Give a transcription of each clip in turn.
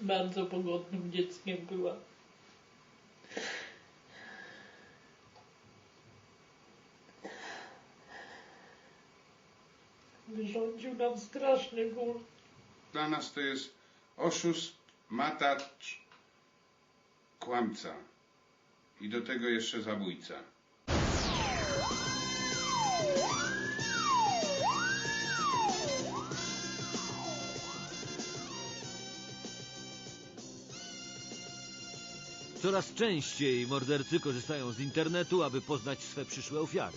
Bardzo pogodnym dzieckiem była. Wyrządził nam straszny ból. Dla nas to jest oszust, matacz, kłamca. I do tego jeszcze zabójca. Coraz częściej mordercy korzystają z internetu, aby poznać swe przyszłe ofiary.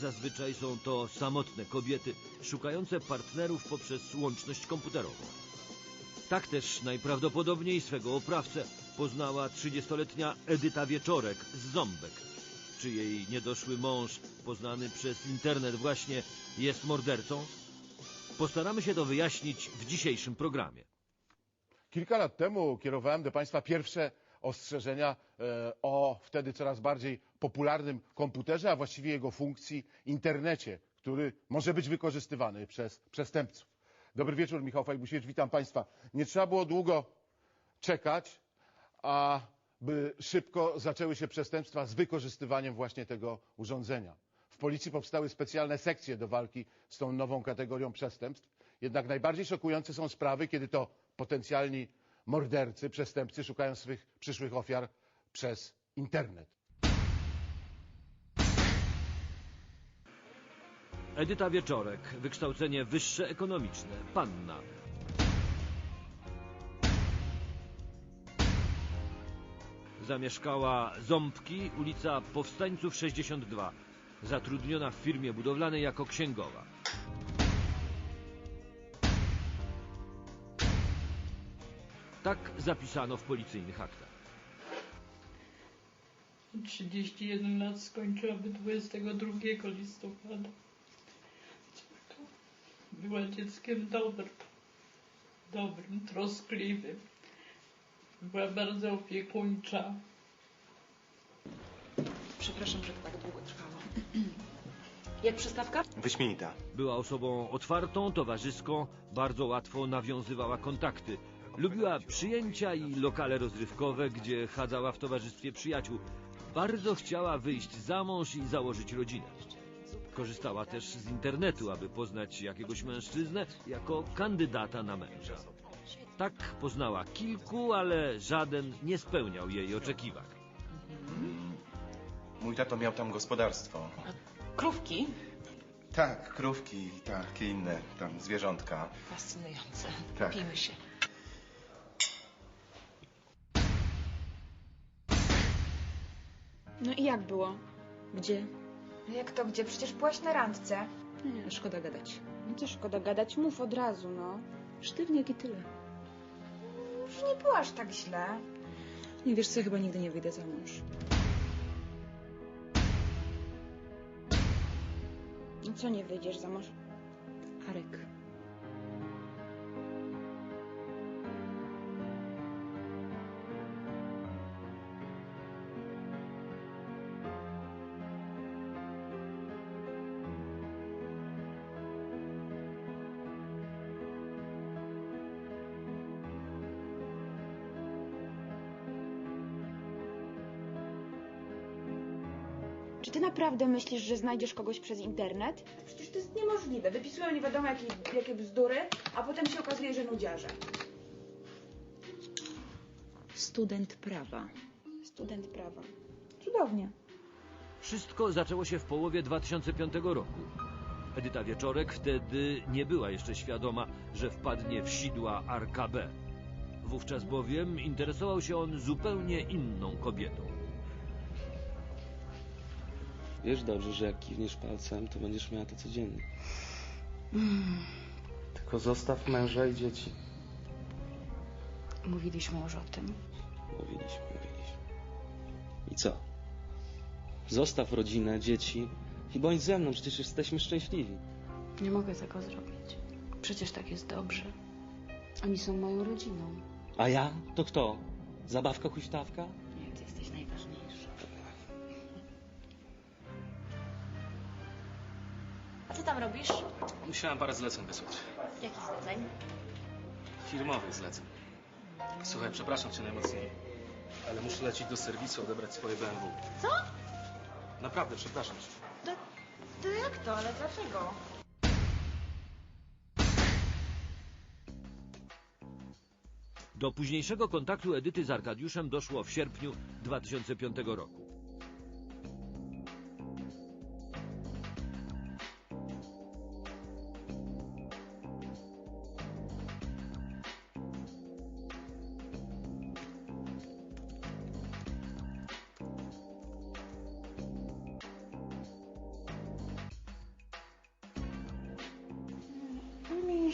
Zazwyczaj są to samotne kobiety szukające partnerów poprzez łączność komputerową. Tak też najprawdopodobniej swego oprawcę poznała 30-letnia Edyta Wieczorek z Ząbek. Czy jej niedoszły mąż, poznany przez internet właśnie, jest mordercą? Postaramy się to wyjaśnić w dzisiejszym programie. Kilka lat temu kierowałem do Państwa pierwsze ostrzeżenia e, o wtedy coraz bardziej popularnym komputerze, a właściwie jego funkcji internecie, który może być wykorzystywany przez przestępców. Dobry wieczór, Michał Fajbusiewicz, witam Państwa. Nie trzeba było długo czekać, aby szybko zaczęły się przestępstwa z wykorzystywaniem właśnie tego urządzenia. W policji powstały specjalne sekcje do walki z tą nową kategorią przestępstw. Jednak najbardziej szokujące są sprawy, kiedy to potencjalni mordercy, przestępcy szukają swych przyszłych ofiar przez internet. Edyta Wieczorek, wykształcenie wyższe ekonomiczne, panna. Zamieszkała Ząbki, ulica Powstańców 62. Zatrudniona w firmie budowlanej jako księgowa. Tak zapisano w policyjnych aktach. 31 lat skończyłaby 22 listopada. Córka była dzieckiem dobrym, dobrym, troskliwym. Była bardzo opiekuńcza. Przepraszam, że to tak długo trwało. Jak przystawka? Wyśmienita. Była osobą otwartą, towarzyską, bardzo łatwo nawiązywała kontakty. Lubiła przyjęcia i lokale rozrywkowe, gdzie chadzała w towarzystwie przyjaciół. Bardzo chciała wyjść za mąż i założyć rodzinę. Korzystała też z internetu, aby poznać jakiegoś mężczyznę jako kandydata na męża. Tak poznała kilku, ale żaden nie spełniał jej oczekiwań. Mój tato miał tam gospodarstwo. Krówki? Tak, krówki i takie inne tam zwierzątka. Fascynujące. Tak. Pijmy się. No i jak było? Gdzie? Jak to gdzie? Przecież byłaś na randce. Nie, szkoda gadać. No co szkoda gadać, mów od razu, no. Sztywniak i tyle. Już nie byłaś tak źle. Nie wiesz co, chyba nigdy nie wyjdę za mąż. No co nie wyjdziesz za mąż? Arek. Naprawdę myślisz, że znajdziesz kogoś przez internet? Przecież to jest niemożliwe. Wypisują nie wiadomo jakie, jakie bzdury, a potem się okazuje, że nudziarze. Student prawa. Student prawa. Cudownie. Wszystko zaczęło się w połowie 2005 roku. Edyta Wieczorek wtedy nie była jeszcze świadoma, że wpadnie w sidła RKB. Wówczas bowiem interesował się on zupełnie inną kobietą. Wiesz dobrze, że jak kiwniesz palcem, to będziesz miała to codziennie. Tylko zostaw męża i dzieci. Mówiliśmy już o tym. Mówiliśmy, mówiliśmy. I co? Zostaw rodzinę, dzieci i bądź ze mną, przecież jesteśmy szczęśliwi. Nie mogę tego zrobić. Przecież tak jest dobrze. Oni są moją rodziną. A ja? To kto? Zabawka huśtawka? A co tam robisz? Musiałem parę zleceń wysłać. Jakich zleceń? Firmowych zleceń. Słuchaj, przepraszam cię najmocniej, ale muszę lecieć do serwisu odebrać swoje BMW. Co? Naprawdę, przepraszam cię. To, to jak to? Ale dlaczego? Do późniejszego kontaktu Edyty z Arkadiuszem doszło w sierpniu 2005 roku.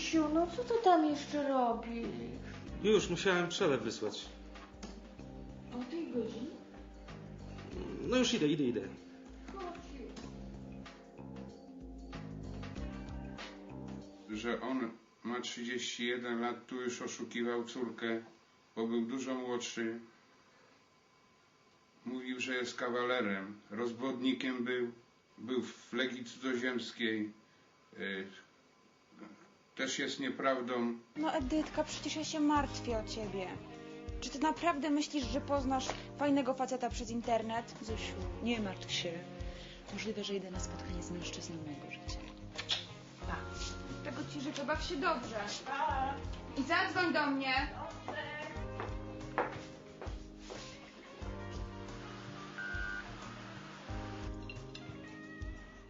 Misiu, no co ty tam jeszcze robisz? Już, musiałem przelew wysłać. O tej godzinie? No już idę, idę, idę. Że on ma 31 lat, tu już oszukiwał córkę, bo był dużo młodszy. Mówił, że jest kawalerem, rozwodnikiem był, był w Legii Cudzoziemskiej. Też jest nieprawdą. No Edytka, przecież ja się martwię o ciebie. Czy ty naprawdę myślisz, że poznasz fajnego faceta przez internet? Zosiu, nie martw się. Możliwe, że idę na spotkanie z mężczyzną mojego życia. Tego ci życzę, baw się dobrze. I zadzwoń do mnie.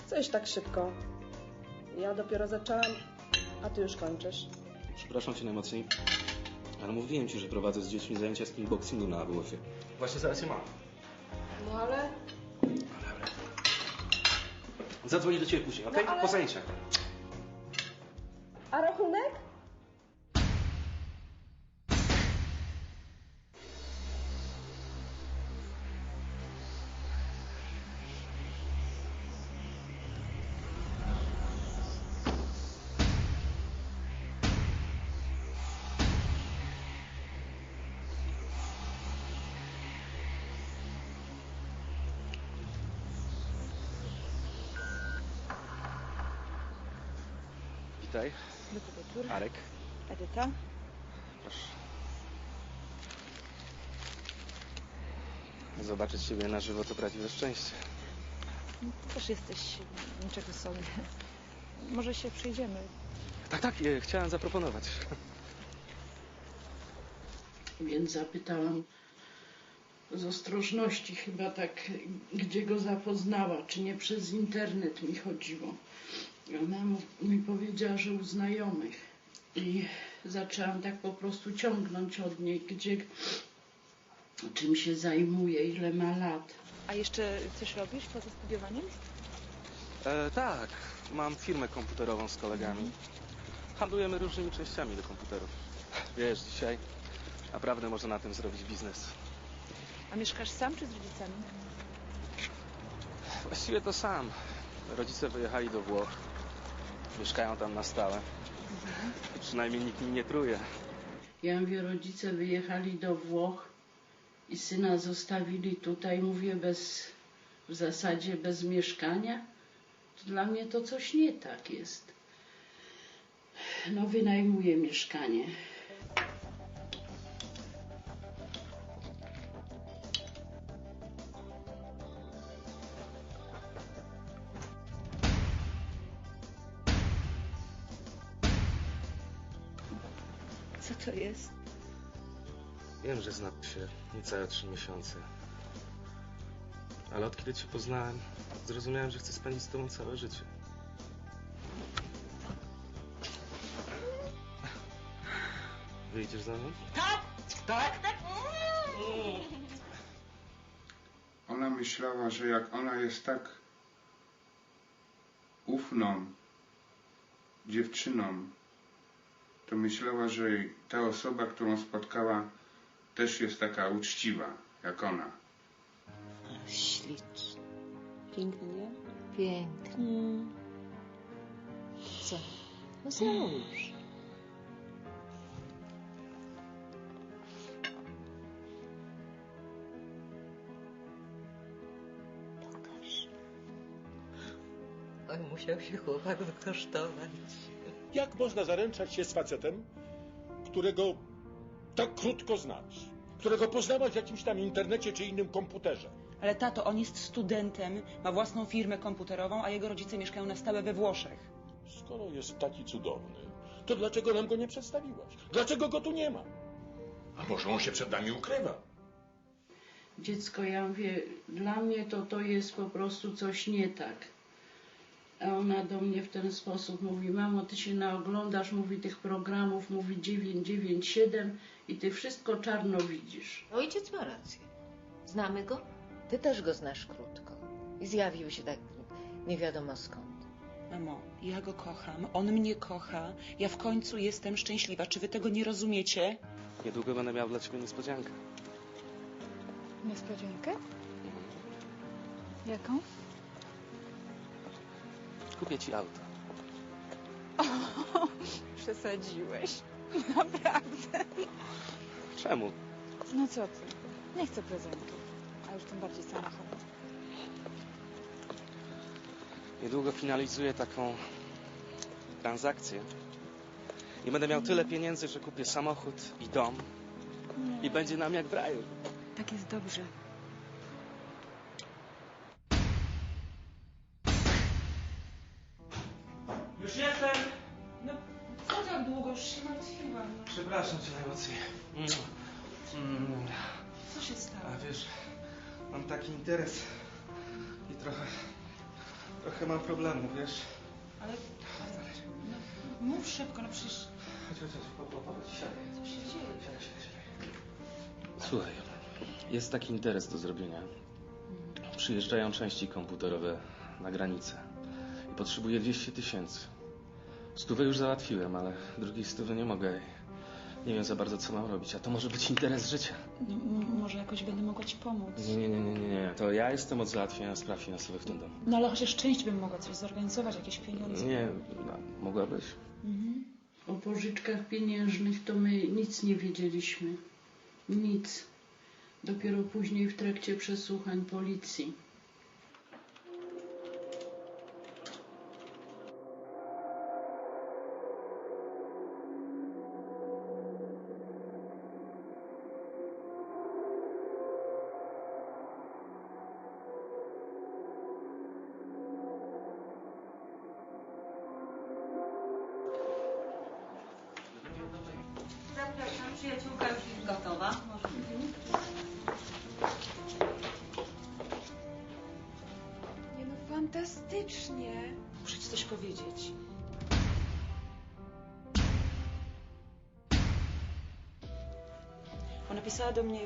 Coś tak szybko. Ja dopiero zaczęłam, a ty już kończysz. Przepraszam cię najmocniej, ale mówiłem ci, że prowadzę z dziećmi zajęcia z kickboxingu na AWF-ie. Właśnie zaraz je mam. No ale... Zadzwonię do ciebie później, okej? No ale- Po zajęciach. A rachunek? Witaj, Dobry wieczór. Arek. Edyta? Proszę. Zobaczyć ciebie na żywo to prawdziwe szczęście. Też jesteś niczego sobie. Może się przyjdziemy. Tak, tak, e, chciałem zaproponować. Więc zapytałam z ostrożności chyba tak, gdzie go zapoznała, czy nie przez internet mi chodziło. Ona mi powiedziała, że u znajomych. I zaczęłam tak po prostu ciągnąć od niej, gdzie, czym się zajmuje, ile ma lat. A jeszcze coś robisz poza studiowaniem? E, tak, mam firmę komputerową z kolegami. Handlujemy różnymi częściami do komputerów. Wiesz, dzisiaj naprawdę można na tym zrobić biznes. A mieszkasz sam czy z rodzicami? Właściwie to sam. Rodzice wyjechali do Włoch. Mieszkają tam na stałe. Przynajmniej nikt mi nie truje. Ja mówię, rodzice wyjechali do Włoch i syna zostawili tutaj, mówię, bez, w zasadzie bez mieszkania. To dla mnie to coś nie tak jest. No, wynajmuję mieszkanie. To jest? Wiem, że znam się niecałe trzy miesiące. Ale od kiedy cię poznałem, zrozumiałem, że chcę spędzić z tobą całe życie. Wyjdziesz za mną? Ona myślała, że jak ona jest tak ufną dziewczyną, to myślała, że ta osoba, którą spotkała, też jest taka uczciwa jak ona. Ślicznie. Piękny, nie? Pięknie. Co? No załóż. Pokaż. Oj, musiał się chłopak wykosztować. Jak można zaręczać się z facetem, którego tak krótko znasz, którego poznałaś w jakimś tam internecie czy innym komputerze. Ale tato, on jest studentem, ma własną firmę komputerową, a jego rodzice mieszkają na stałe we Włoszech. Skoro jest taki cudowny, to dlaczego nam go nie przedstawiłaś? Dlaczego go tu nie ma? A może on się przed nami ukrywa? Dziecko, ja mówię, dla mnie to to jest po prostu coś nie tak. A ona do mnie w ten sposób mówi, mamo, ty się naoglądasz, mówi tych programów, mówi 997 i ty wszystko czarno widzisz. Ojciec ma rację. Znamy go? Ty też go znasz krótko. I zjawił się tak nie wiadomo skąd. Mamo, ja go kocham, on mnie kocha, ja w końcu jestem szczęśliwa. Czy wy tego nie rozumiecie? Niedługo będę miał dla ciebie niespodziankę. Niespodziankę? Jaką? Kupię ci auto. Przesadziłeś. Naprawdę. Czemu? No co ty? Nie chcę prezentu. A już tym bardziej samochodu. Niedługo finalizuję taką transakcję. I będę miał tyle pieniędzy, że kupię samochód i dom. I będzie nam jak w raju. Tak jest dobrze. Taki interes i trochę, trochę mam problemu, wiesz? Ale... No, mów szybko, no przecież... Chodź, chodź, chodź, siadaj. Co się dzieje? Siadaj, siadaj, siadaj. Słuchaj, jest taki interes do zrobienia. Przyjeżdżają części komputerowe na granicę i potrzebuję 200 tysięcy. Stówę już załatwiłem, ale drugiej stówy nie mogę. Nie wiem za bardzo, co mam robić, a to może być interes życia. No, m- może jakoś będę mogła ci pomóc. Nie, nie, nie, nie, nie. To ja jestem od załatwienia spraw finansowych w tym domu. No ale chociaż część bym mogła coś zorganizować, jakieś pieniądze. Nie, no, mogłabyś? Mhm. O pożyczkach pieniężnych to my nic nie wiedzieliśmy. Nic. Dopiero później w trakcie przesłuchań policji. Przyjaciółka już jest gotowa. Może... Nie no, fantastycznie. Muszę ci coś powiedzieć. Ona pisała do mnie,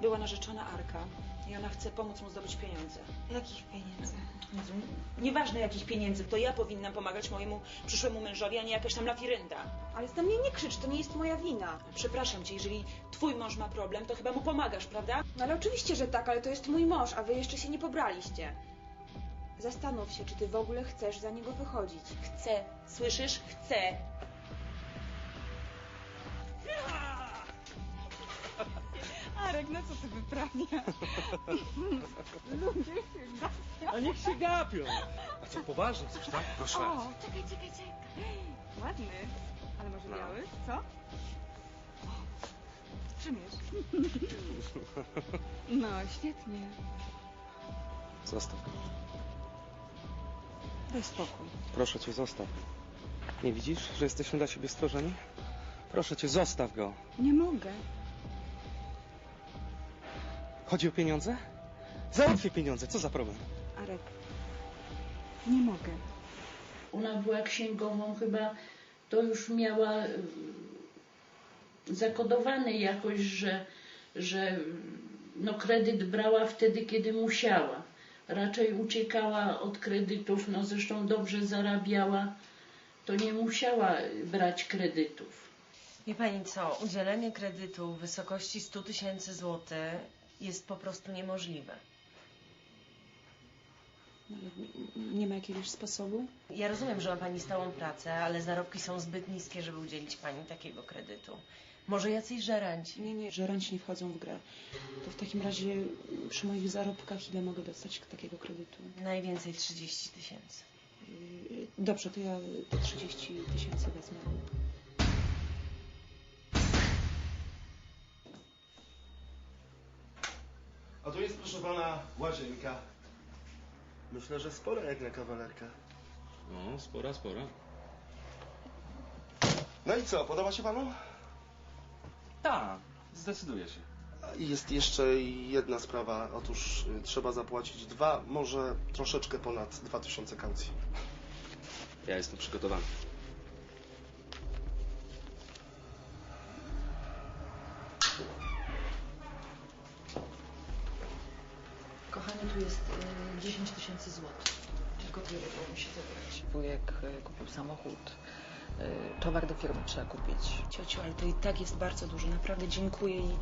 była narzeczona Arka i ona chce pomóc mu zdobyć pieniądze. Jakich pieniędzy? Jezu, Nieważne jakich pieniędzy, to ja powinnam pomagać mojemu przyszłemu mężowi, a nie jakaś tam lafirynda. Ale na mnie nie krzycz, to nie jest moja wina. Przepraszam cię, jeżeli twój mąż ma problem, to chyba mu pomagasz, prawda? No ale oczywiście, że tak, ale to jest mój mąż, a wy jeszcze się nie pobraliście. Zastanów się, czy ty w ogóle chcesz za niego wychodzić. Chcę, słyszysz? Chcę. Arek, na co ty wyprawiasz? Ludzie się gapią. A niech się gapią. A co, poważnie chcesz, tak? Proszę. O, czekaj, czekaj, czekaj. Ładny. Ale może No. biały, co? O, Przymierz. No, świetnie. Zostaw go. Daj spokój. Proszę cię, zostaw. Nie widzisz, że jesteśmy dla siebie stworzeni? Proszę cię, zostaw go. Nie mogę. Chodzi o pieniądze? Załatwię pieniądze, co za problem? Arek, nie mogę. Ona była księgową, chyba to już miała y, zakodowane jakoś, że, że no kredyt brała wtedy, kiedy musiała. Raczej uciekała od kredytów, no zresztą dobrze zarabiała, to nie musiała brać kredytów. Wie pani co, udzielenie kredytu w wysokości 100 tysięcy złotych jest po prostu niemożliwe nie ma jakiegoś sposobu? Ja rozumiem, że ma Pani stałą pracę, ale zarobki są zbyt niskie, żeby udzielić Pani takiego kredytu. Może jacyś żeranci? Nie, nie, żeranci nie wchodzą w grę. To w takim razie przy moich zarobkach ile mogę dostać takiego kredytu? Najwięcej 30 tysięcy. Yy, dobrze, to ja te 30 tysięcy wezmę. A tu jest, proszę Pana, łazienka. Myślę, że spora jak na kawalerkę. No, spora, spora. No i co, podoba się panu? Tak, zdecyduję się. I Jest jeszcze jedna sprawa. Otóż y, trzeba zapłacić dwa, może troszeczkę ponad dwa tysiące kaucji. Ja jestem przygotowany. Kochanie, tu jest y, 10 tysięcy złotych. Tyle udało mi się zebrać. Wujek y, kupił samochód. Y, towar do firmy trzeba kupić. Ciociu, ale to i tak jest bardzo dużo. Naprawdę dziękuję i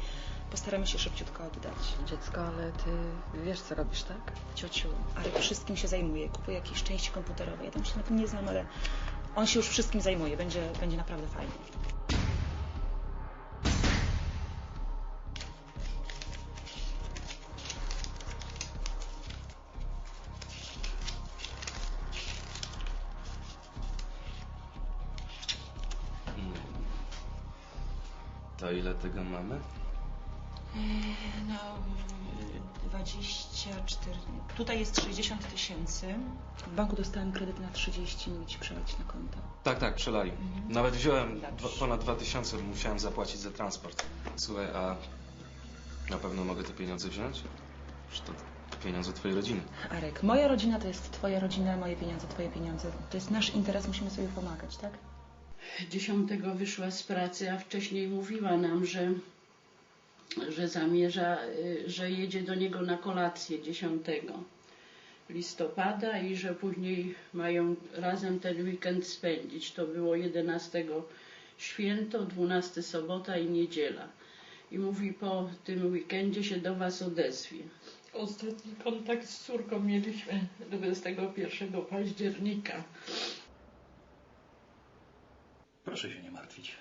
postaramy się szybciutko oddać. Dziecko, ale ty wiesz, co robisz, tak? Ciociu, Arek wszystkim się zajmuje. Kupuje jakieś części komputerowe. Ja tam się na tym nie znam, ale on się już wszystkim zajmuje. Będzie, będzie naprawdę fajnie. Tego mamy? No, yy, 24. Tutaj jest 60 tysięcy. W banku dostałem kredyt na 30, mogę ci przelać na konto. Tak, tak, przelali. Nawet wziąłem dwa, ponad 2000, bo musiałem zapłacić za transport. Słuchaj, a na pewno mogę te pieniądze wziąć? Że to pieniądze twojej rodziny. Arek, moja rodzina to jest twoja rodzina, moje pieniądze, twoje pieniądze. To jest nasz interes, musimy sobie pomagać, tak? Dziesiątego wyszła z pracy, a wcześniej mówiła nam, że, że zamierza, y, że jedzie do niego na kolację 10 listopada i że później mają razem ten weekend spędzić. To było 11 święto, 12 sobota i niedziela. I mówi, po tym weekendzie się do Was odezwie. Ostatni kontakt z córką mieliśmy 21 października. Proszę się nie martwić.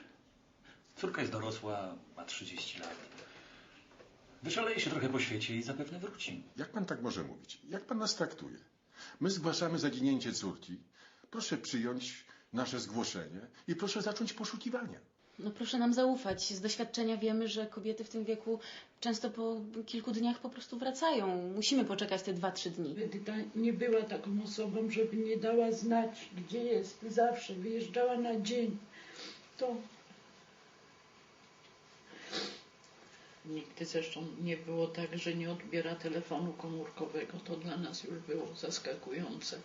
Córka jest dorosła, ma 30 lat. Wyszaleje się trochę po świecie i zapewne wróci. Jak pan tak może mówić? Jak pan nas traktuje? My zgłaszamy zaginięcie córki. Proszę przyjąć nasze zgłoszenie i proszę zacząć poszukiwania. No proszę nam zaufać. Z doświadczenia wiemy, że kobiety w tym wieku często po kilku dniach po prostu wracają. Musimy poczekać te dwa, trzy dni. Edyta nie była taką osobą, żeby nie dała znać, gdzie jest. Zawsze wyjeżdżała na dzień. To nigdy zresztą nie było tak, że nie odbiera telefonu komórkowego. To dla nas już było zaskakujące.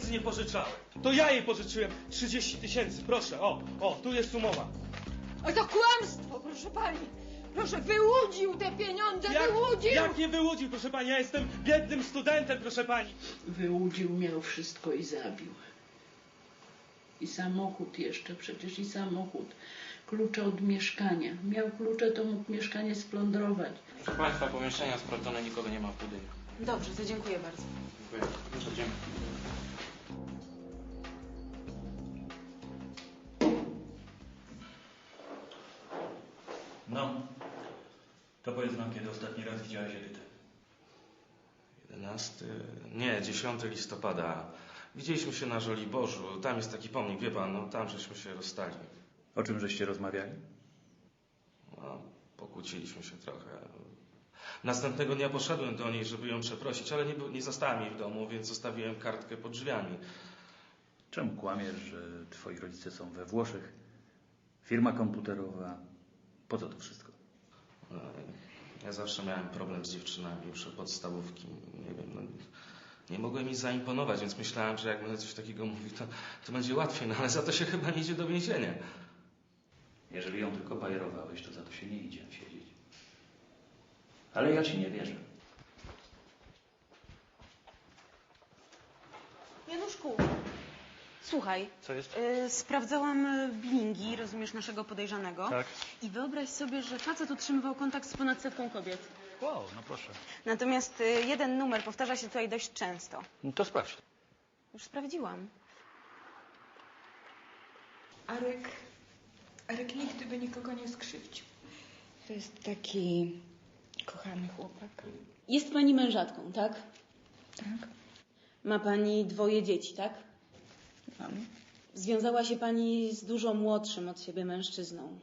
Pieniędzy nie pożyczałem. To ja jej pożyczyłem 30 tysięcy, proszę, o, o, tu jest umowa. Oj, to kłamstwo, proszę pani. Proszę, wyłudził te pieniądze, wyłudził. Jak nie wyłudził, proszę pani, ja jestem biednym studentem, proszę pani. Wyłudził, miał wszystko i zabił. I samochód jeszcze, przecież i samochód. Klucze od mieszkania. Miał klucze, to mógł mieszkanie splądrować. Proszę Państwa, pomieszczenia sprawdzone, nikogo nie ma w budynku. Dobrze, to dziękuję bardzo. Dziękuję. No, to powiedz nam, kiedy ostatni raz widziałeś Edytę. 11, nie, 10 listopada. Widzieliśmy się na Żoliborzu. Tam jest taki pomnik, wie pan, no tam żeśmy się rozstali. O czym żeście rozmawiali? No, pokłóciliśmy się trochę. Następnego dnia poszedłem do niej, żeby ją przeprosić, ale nie, nie zostałem jej w domu, więc zostawiłem kartkę pod drzwiami. Czemu kłamiesz, że twoi rodzice są we Włoszech? Firma komputerowa. Po co to wszystko? No, Ja zawsze miałem problem z dziewczynami już od podstawówki. Nie wiem, no, nie mogłem mi zaimponować, więc myślałem, że jak będę coś takiego mówił, to, to będzie łatwiej, no ale za to się chyba nie idzie do więzienia. Jeżeli ją tylko bajerowałeś, to za to się nie idzie siedzieć. Ale ja ci nie wierzę. Słuchaj. Co jest? y, sprawdzałam y, bilingi, rozumiesz, naszego podejrzanego. Tak. I wyobraź sobie, że facet utrzymywał kontakt z ponad setką kobiet. Wow, no proszę. Natomiast y, jeden numer powtarza się tutaj dość często. No to sprawdź. Już sprawdziłam. Arek, Arek nigdy by nikogo nie skrzywdził. To jest taki kochany chłopak. Jest pani mężatką, tak? Tak. Ma pani dwoje dzieci, tak? Mam. Związała się pani z dużo młodszym od siebie mężczyzną.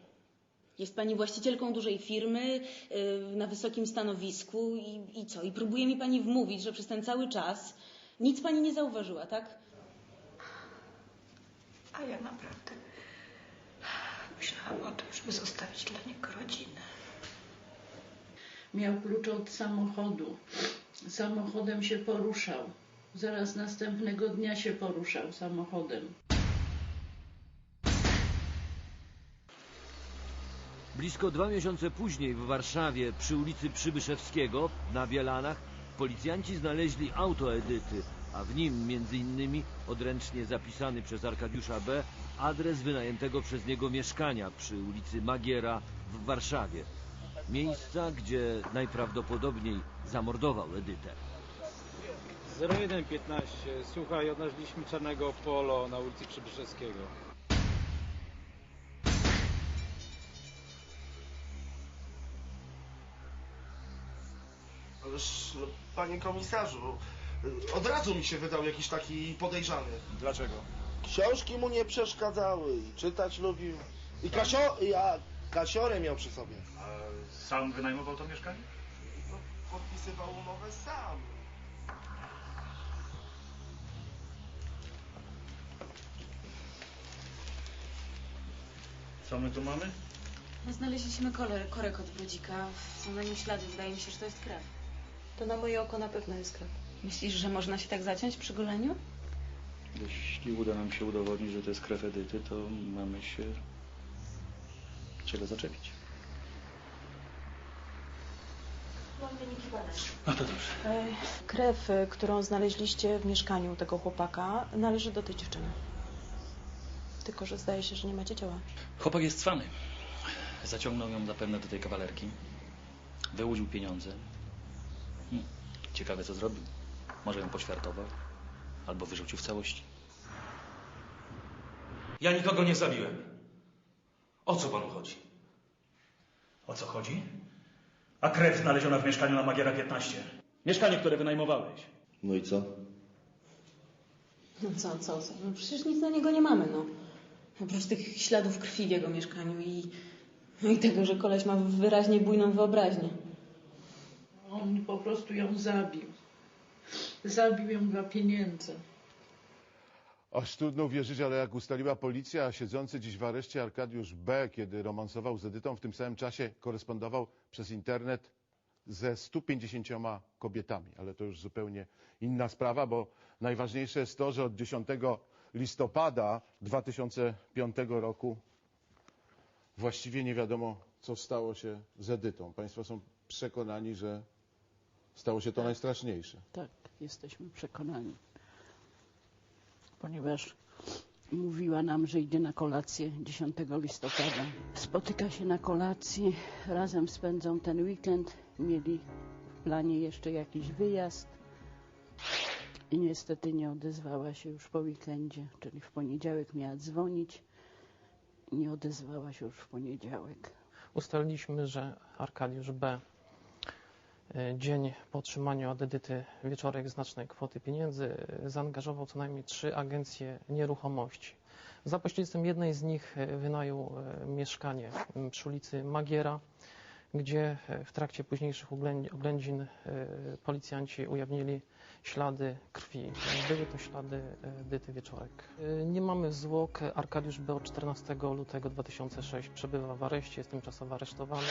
Jest pani właścicielką dużej firmy yy, na wysokim stanowisku i, i co? I próbuje mi pani wmówić, że przez ten cały czas nic pani nie zauważyła, tak? A ja naprawdę myślałam o tym, żeby zostawić dla niego rodzinę. Miał klucz od samochodu. Samochodem się poruszał. Zaraz następnego dnia się poruszał samochodem. Blisko dwa miesiące później w Warszawie przy ulicy Przybyszewskiego na Bielanach policjanci znaleźli auto Edyty, a w nim między innymi odręcznie zapisany przez Arkadiusza B. adres wynajętego przez niego mieszkania przy ulicy Magiera w Warszawie. Miejsca, gdzie najprawdopodobniej zamordował Edytę. 0115. Słuchaj, odnaleźliśmy czarnego polo na ulicy Przybyszewskiego. Ależ, no, panie komisarzu, od razu mi się wydał jakiś taki podejrzany. Dlaczego? Książki mu nie przeszkadzały i czytać lubił. I kasio... ja kasiorę miał przy sobie. Sam wynajmował to mieszkanie? No, podpisywał umowę sam. Co my tu mamy? No, znaleźliśmy kole, korek od brodzika. Są na nim ślady. Wydaje mi się, że to jest krew. To na moje oko na pewno jest krew. Myślisz, że można się tak zaciąć przy goleniu? Jeśli uda nam się udowodnić, że to jest krew Edyty, to mamy się czego zaczepić. Mam wyniki badań. No to dobrze. E, Krew, e, którą znaleźliście w mieszkaniu tego chłopaka, należy do tej dziewczyny. Tylko, że zdaje się, że nie macie ciała. Chłopak jest cwany. Zaciągnął ją zapewne do tej kawalerki. Wyłudził pieniądze. Hmm. Ciekawe, co zrobił. Może ją poświartował. Albo wyrzucił w całości. Ja nikogo nie zabiłem. O co panu chodzi? O co chodzi? A krew znaleziona w mieszkaniu na Magiera 15. Mieszkanie, które wynajmowałeś. No i co? No co, co, co? No przecież nic na niego nie mamy, no. Oprócz tych śladów krwi w jego mieszkaniu i, no i tego, że koleś ma wyraźnie bujną wyobraźnię. On po prostu ją zabił. Zabił ją dla pieniędzy. Aż trudno uwierzyć, ale jak ustaliła policja, siedzący dziś w areszcie Arkadiusz B., kiedy romansował z Edytą, w tym samym czasie korespondował przez internet ze 150 kobietami. Ale to już zupełnie inna sprawa, bo najważniejsze jest to, że od 10 listopada 2005 roku właściwie nie wiadomo, co stało się z Edytą. Państwo są przekonani, że stało się to najstraszniejsze. Tak, jesteśmy przekonani. Ponieważ mówiła nam, że idzie na kolację 10 listopada. Spotyka się na kolacji, razem spędzą ten weekend. Mieli w planie jeszcze jakiś wyjazd. I niestety nie odezwała się już po weekendzie, czyli w poniedziałek miała dzwonić. Nie odezwała się już w poniedziałek. Ustaliliśmy, że Arkadiusz B. dzień po otrzymaniu od Edyty wieczorek znacznej kwoty pieniędzy zaangażował co najmniej trzy agencje nieruchomości. Za pośrednictwem jednej z nich wynajął e, mieszkanie przy ulicy Magiera, gdzie e, w trakcie późniejszych oględ- oględzin e, policjanci ujawnili ślady krwi. Były to ślady Edyty Wieczorek. E, Nie mamy zwłok. Arkadiusz B. od 14 lutego 2006 przebywa w areszcie, jest tymczasowo aresztowany.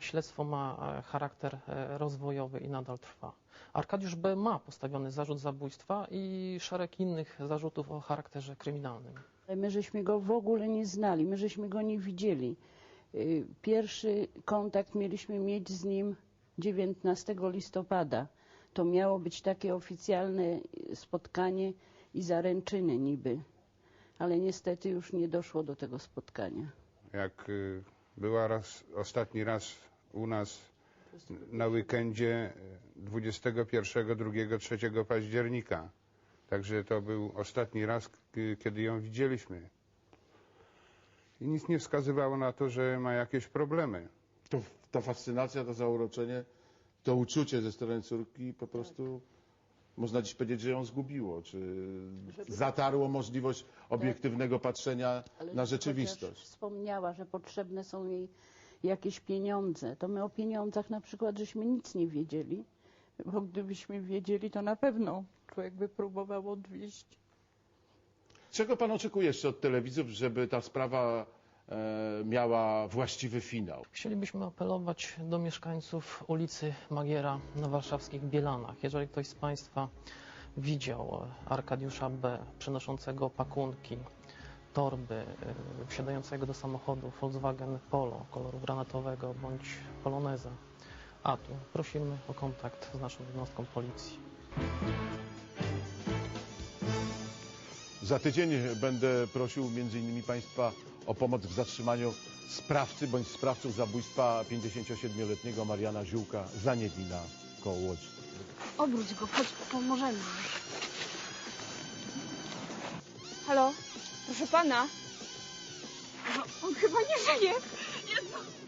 Śledztwo ma e, charakter e, rozwojowy i nadal trwa. Arkadiusz B. ma postawiony zarzut zabójstwa i szereg innych zarzutów o charakterze kryminalnym. My żeśmy go w ogóle nie znali, my żeśmy go nie widzieli. Y, Pierwszy kontakt mieliśmy mieć z nim 19 listopada. To miało być takie oficjalne y, spotkanie i zaręczyny niby, ale niestety już nie doszło do tego spotkania. Jak y, była raz, ostatni raz u nas na weekendzie y, 21, 2, 3 października. Także to był ostatni raz, kiedy ją widzieliśmy. I nic nie wskazywało na to, że ma jakieś problemy. to, ta fascynacja, to zauroczenie, to uczucie ze strony córki po prostu można dziś powiedzieć, że ją zgubiło, czy Żeby- zatarło możliwość obiektywnego patrzenia Ale na rzeczywistość. Wspomniała, że potrzebne są jej jakieś pieniądze. To my o pieniądzach na przykład żeśmy nic nie wiedzieli, bo gdybyśmy wiedzieli, to na pewno człowiek by próbował odwieźć. Czego pan oczekuje jeszcze od telewizów, żeby ta sprawa e, miała właściwy finał? Chcielibyśmy apelować do mieszkańców ulicy Magiera na warszawskich Bielanach. Jeżeli ktoś z Państwa widział Arkadiusza B. przynoszącego pakunki, torby, y, wsiadającego do samochodu Volkswagen Polo koloru granatowego bądź Poloneza, a tu prosimy o kontakt z naszą jednostką policji. Za tydzień będę prosił innymi Państwa o pomoc w zatrzymaniu sprawcy bądź sprawców zabójstwa 57-letniego Mariana Ziółka za Niewina koło Łodzi. Obróć go, chodź, pomożemy. Halo? Proszę pana? No, on chyba nie żyje. Jezu.